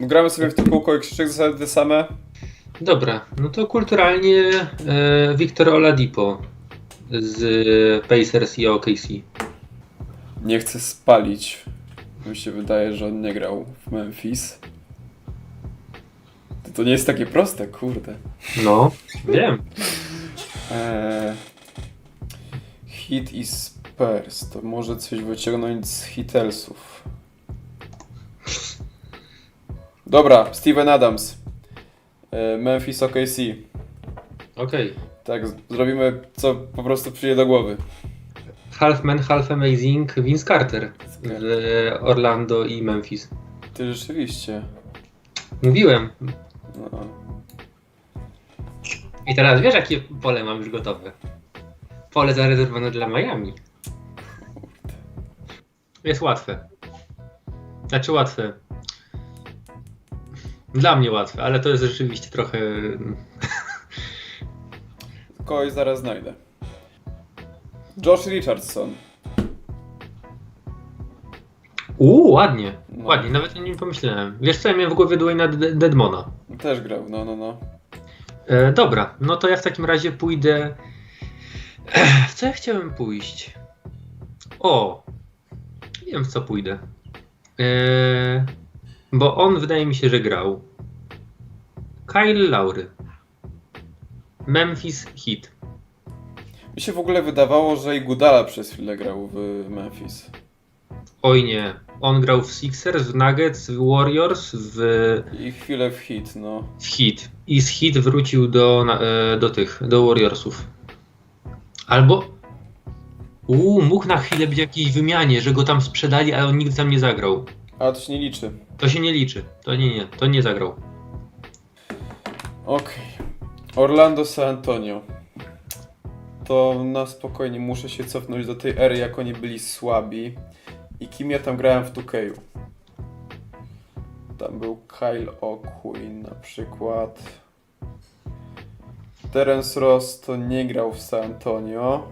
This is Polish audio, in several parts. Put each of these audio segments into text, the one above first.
Gramy sobie w to kółko i krzyczyk zasady te same. Dobra, no to kulturalnie e, Victor Oladipo z Pacers i OKC. Nie chcę spalić. Mi się wydaje, że on nie grał w Memphis. To, to nie jest takie proste, kurde. No, wiem. Eee, hit i Spurs. To może coś wyciągnąć z Hitelsów. Dobra, Steven Adams. Eee, Memphis OKC. Okej. Tak, z- zrobimy co po prostu przyjdzie do głowy. Half Man, Half Amazing Vince Carter w Orlando i Memphis. Ty rzeczywiście. Mówiłem. No. I teraz wiesz, jakie pole mam już gotowe? Pole zarezerwowane dla Miami. Jest łatwe. Znaczy łatwe. Dla mnie łatwe, ale to jest rzeczywiście trochę. Kogoś zaraz znajdę. Josh Richardson. Uuu, ładnie. No. Ładnie, nawet o nim pomyślałem. Wiesz co, ja miałem w głowie Dwayna Deadmona. Też grał, no, no, no. E, dobra, no to ja w takim razie pójdę. W co ja chciałem pójść? O! Wiem w co pójdę. E, bo on wydaje mi się, że grał. Kyle Laury. Memphis Heat. Mi się w ogóle wydawało, że Igudala przez chwilę grał w Memphis. Oj nie. On grał w Sixers, w Nuggets, w Warriors, w, I chwilę w hit, no. w Heat. I z Heat wrócił do, e, do tych, do Warriorsów. Albo. Uuu, mógł na chwilę być jakiejś wymianie, że go tam sprzedali, ale on nigdy tam nie zagrał. A to się nie liczy. To się nie liczy. To nie, nie, to nie zagrał. Okej. Orlando San Antonio. To na spokojnie muszę się cofnąć do tej ery, jak oni byli słabi. I kim ja tam grałem w 2K. Tam był Kyle O'Quinn na przykład. Terence Ross to nie grał w San Antonio.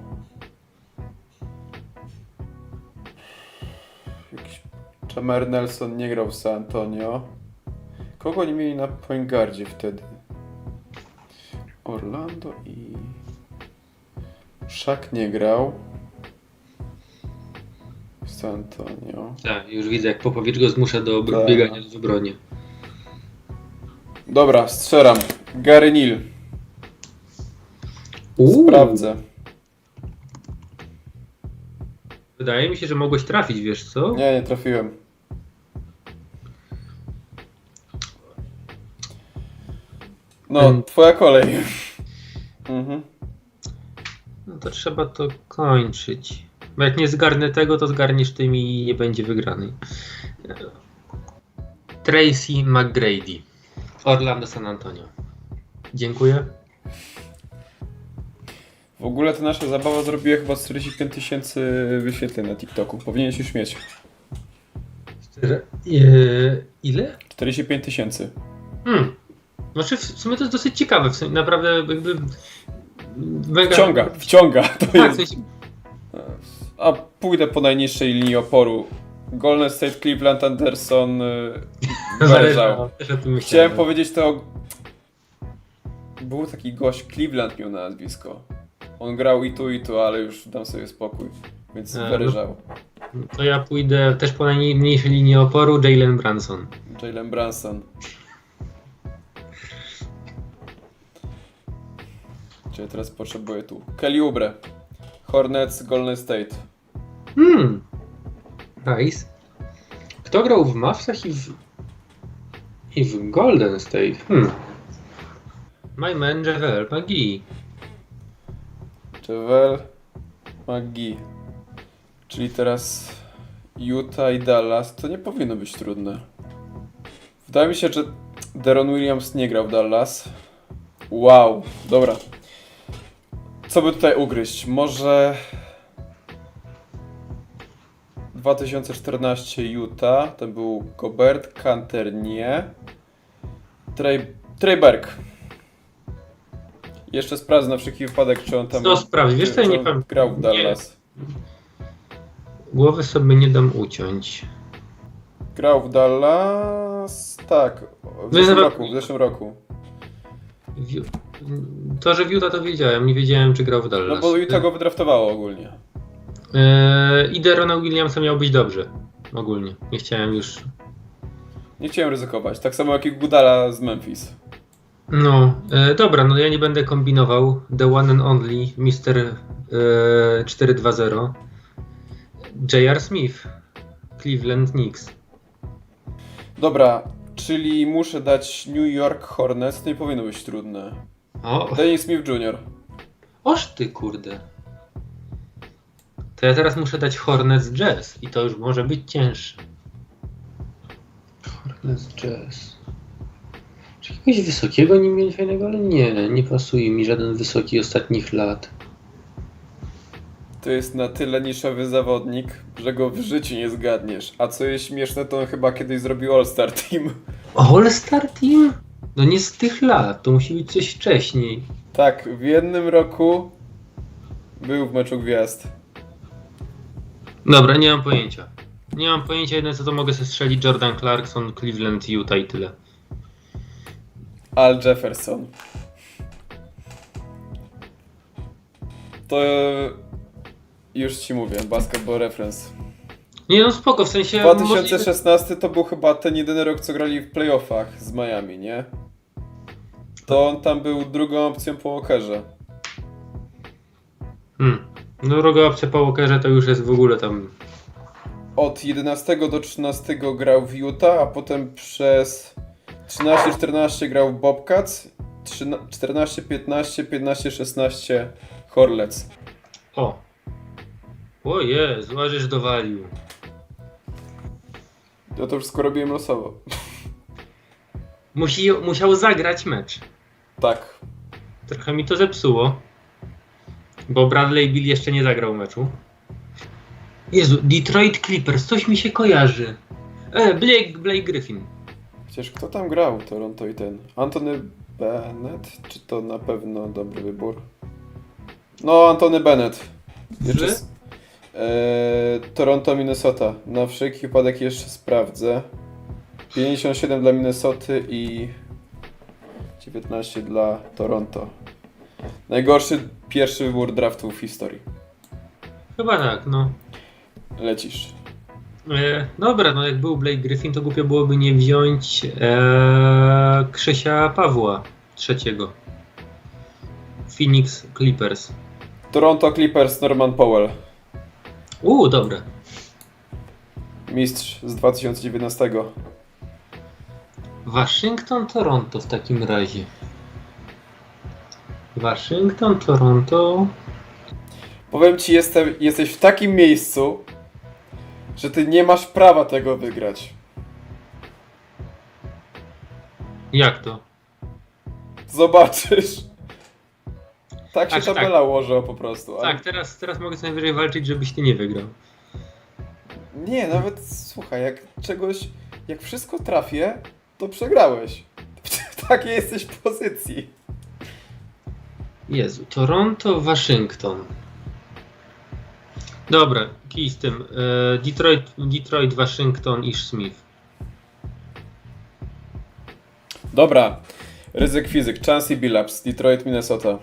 Chamer Nelson nie grał w San Antonio. Kogo oni mieli na point guardzie wtedy? Orlando i... Szak nie grał. W San Antonio. Tak, już widzę, jak Popowicz go zmusza do obro- Tak. biegania w obronie. Dobra, strzelam. Gary Neal. Sprawdzę. Wydaje mi się, że mogłeś trafić, wiesz co? Nie, nie trafiłem. No, twoja kolej. Mhm. No to trzeba to kończyć. Bo jak nie zgarnę tego, to zgarniesz tym i nie będzie wygranej. Tracy McGrady. Orlando San Antonio. Dziękuję. W ogóle to nasza zabawa zrobiła chyba 45 tysięcy wyświetleń na TikToku. Powinieneś już mieć. Eee, ile? 45 tysięcy. Hmm. Znaczy w sumie to jest dosyć ciekawe. W sensie, naprawdę jakby... Mega... Wciąga, wciąga. To Tak, w jest. sensie, A pójdę po najniższej linii oporu. Golden State, Cleveland, Anderson, y, Zależało. Też o tym myślałem. Chciałem powiedzieć to. Był taki gość, Cleveland miał na nazwisko. On grał i tu, i tu, ale już dam sobie spokój. Więc no. wyryżał. To ja pójdę też po najmniejszej linii oporu, Jalen Branson. Jalen Branson. Teraz potrzebuję tu. Kelly Oubre. Hornets, Golden State. Hmm. Nice. Kto grał w Mavsach i w, i w Golden State? Hmm. My man Javel McGee. Javel McGee. Czyli teraz Utah i Dallas. To nie powinno być trudne. Wydaje mi się, że Deron Williams nie grał w Dallas. Wow, dobra. Co by tutaj ugryźć? Może 2014 Utah, to był Gobert, Kanter nie. Trey. Jeszcze sprawdzę na wszelki wypadek, czy on tam Co sprawdzi? Wiesz co, ja czy nie on pamiętam. grał w. Dallas. Głowy sobie nie dam uciąć. Grał w Dallas. Tak, w No zeszłym nawet- roku, w zeszłym roku. To, że Utah to wiedziałem, nie wiedziałem czy grał w Dallas. No bo Utah go wydraftowało ogólnie. Eee, I Derona Williamsa miał być dobrze. Ogólnie. Nie chciałem już. Nie chciałem ryzykować. Tak samo jak i Gudala z Memphis. No, e, dobra, no ja nie będę kombinował. The one and only Mr. E, 420. J.R. Smith. Cleveland Knicks. Dobra, czyli muszę dać New York Hornets, to nie powinno być trudne. O, Dennis Smith Jr. oż ty kurde. To ja teraz muszę dać Hornets Jazz i to już może być cięższe. Hornets Jazz. Czy jakiegoś wysokiego nie mieli fajnego, ale nie, nie pasuje mi żaden wysoki ostatnich lat. To jest na tyle niszowy zawodnik, że go w życiu nie zgadniesz. A co jest śmieszne, to on chyba kiedyś zrobił All-Star Team. All-Star Team? No nie z tych lat, to musi być coś wcześniej. Tak, w jednym roku był w meczu gwiazd. Dobra, nie mam pojęcia. Nie mam pojęcia, jedyne co to mogę sobie strzelić Jordan Clarkson, Cleveland, Utah i tyle. Al Jefferson. To już ci mówię, basketball reference. Nie no spoko, w sensie... możliwe- 2016 to był chyba ten jedyny rok, co grali w playoffach z Miami, nie? To on tam był drugą opcją po Walkerze. Hmm. No druga opcja po Walkerze to już jest w ogóle tam... Od 11 do 13 grał w Utah, a potem przez 13-14 grał w Bobcats, 14-15, 15-16 Horlets. O! O Jezu, ażeż dowalił. Ja to wszystko robiłem losowo. Musi, musiał zagrać mecz. Tak. Trochę mi to zepsuło. Bo Bradley Bill jeszcze nie zagrał meczu. Jezu, Detroit Clippers, coś mi się kojarzy. E, Blake, Blake Griffin. Chociaż kto tam grał Toronto i ten? Antony Bennett? Czy to na pewno dobry wybór? No, Antony Bennett. Jeszcze Z? Eee, Toronto, Minnesota. Na wszelki wypadek jeszcze sprawdzę. 57 dla Minnesoty i 19 dla Toronto. Najgorszy pierwszy wybór draftu w historii. Chyba tak, no. Lecisz. E, dobra, no jak był Blake Griffin, to głupio byłoby nie wziąć e, Krzysia Pawła trzeciego. Phoenix Clippers. Toronto Clippers, Norman Powell. Uuu, dobre. Mistrz z 2019. Waszyngton, Toronto w takim razie. Waszyngton, Toronto. Powiem ci, jestem, jesteś w takim miejscu, że ty nie masz prawa tego wygrać. Jak to? Zobaczysz. Tak się Znaczy, tabela ułożyła po prostu. ale- Tak, teraz, teraz mogę co najwyżej walczyć, żebyś ty nie wygrał. Nie, nawet słuchaj, jak czegoś, jak wszystko trafię, to przegrałeś. W takiej jesteś pozycji. Jezu, Toronto, Waszyngton. Dobra, kij z tym. E, Detroit, Detroit, Waszyngton i Smith. Dobra. Ryzyk fizyk. Chansey Billups, Detroit, Minnesota.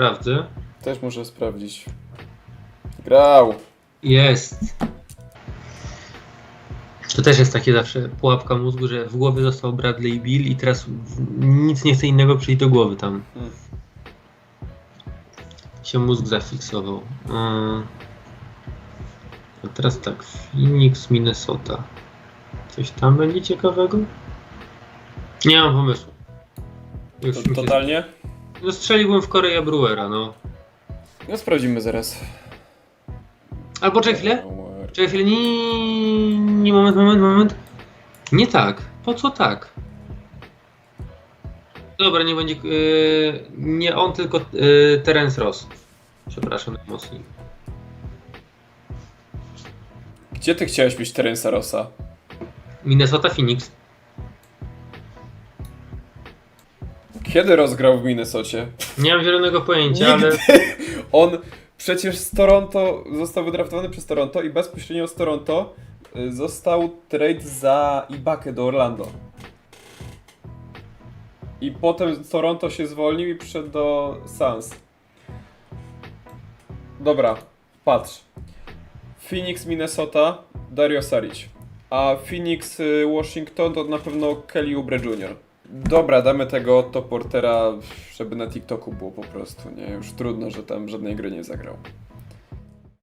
Sprawdzę. Też muszę sprawdzić. Grał. Jest. To też jest takie zawsze pułapka mózgu, że w głowie został Bradley Bill i teraz w- nic nie chce innego przyjść do głowy tam. Hmm. Się mózg zafiksował. Ym. A teraz tak, Phoenix, Minnesota. Coś tam będzie ciekawego? Nie mam pomysłu. Już mi się... totalnie? No strzeliłbym w Korea Brewera, no. No sprawdzimy zaraz. Albo czekaj chwilę. Czekaj chwilę, nie, nie, moment, moment, moment. Nie tak. Po co tak? Dobra, nie będzie. Yy, nie on, tylko yy, Terence Ross. Przepraszam najmocniej. Gdzie ty chciałeś mieć Terensa Rossa? Minnesota Phoenix. Kiedy rozgrał w Minnesocie? Nie mam zielonego pojęcia, ale. On przecież z Toronto został wydraftowany przez Toronto i bezpośrednio z Toronto y, został trade za Ibakę do Orlando. I potem Toronto się zwolnił i przyszedł do Suns. Dobra, patrz. Phoenix, Minnesota, Dario Saric. A Phoenix, y, Washington to na pewno Kelly Oubre Jr. Dobra, damy tego Otto Portera, żeby na TikToku było po prostu, nie? Już trudno, że tam żadnej gry nie zagrał.